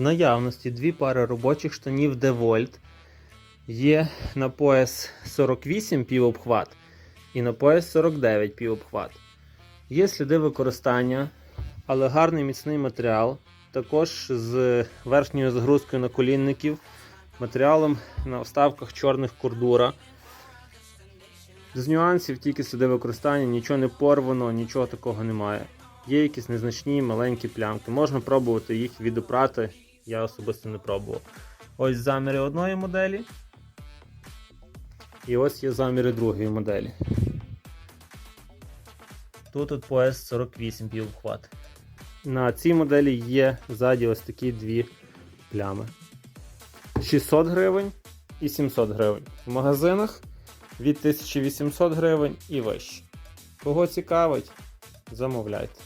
Наявності дві пари робочих штанів DeWalt. Є на пояс 48 півобхват і на пояс 49 півобхват. Є сліди використання, але гарний міцний матеріал. Також з верхньою загрузкою наколінників, матеріалом на вставках чорних кордура. З нюансів тільки сліди використання, нічого не порвано, нічого такого немає. Є якісь незначні маленькі плямки. Можна пробувати їх відопрати. Я особисто не пробував. Ось заміри одної моделі. І ось є заміри другої моделі. Тут от пояс 48 півобхват. На цій моделі є ззаді ось такі дві плями. 600 гривень і 700 гривень. В магазинах від 1800 гривень і вище. Кого цікавить, замовляйте.